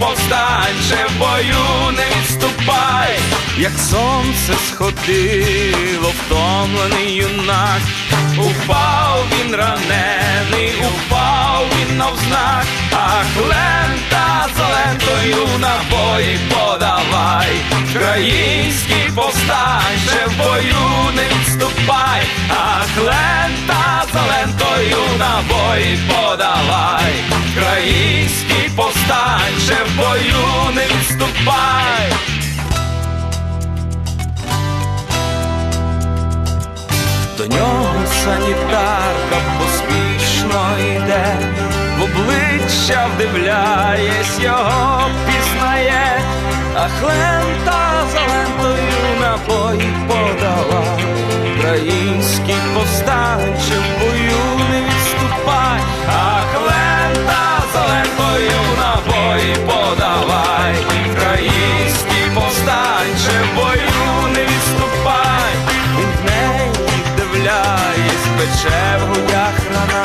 повстанче в бою не відступай, як сонце сходило, втомлений юнак, упав він ранений, упав він навзнак, ах, лента за лентою набої подавай, країнський повстанче в бою не відступай, ах, лента за лентою набої подавай, країнський повстанче в бою не відступай. До нього санітарка поспішно йде, в обличчя вдивляєсь, його пізнає, ах лента за лентою набої подала, український повстанче пече в грудях рана,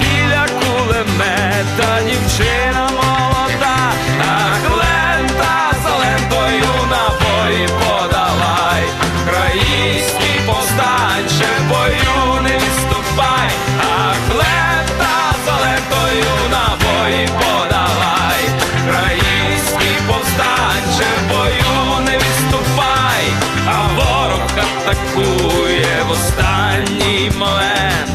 біля кулемета дівчина молода, ах лента за лентою набої подавай, український повстанче бою не відступай, ах лента за лентою набої подавай, український повстанче бою не відступай, а ворог атакує в останній момент.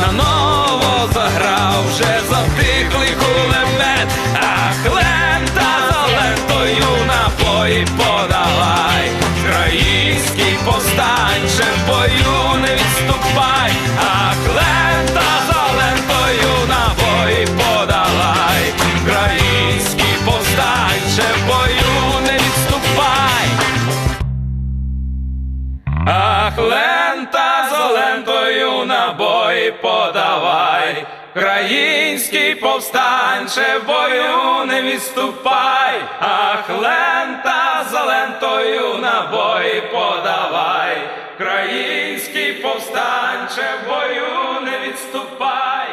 Наново заграв вже затихлий кулемет, ах лента за лентою набої подавай, український повстанче в бою не відступай, ах лента за лентою набої подавай, український повстанче в бою не відступай. Ах, лента за на набої подавай, Український повстанче бою не відступай, ах, лента за лентою набої подавай, Український повстанче бою не відступай.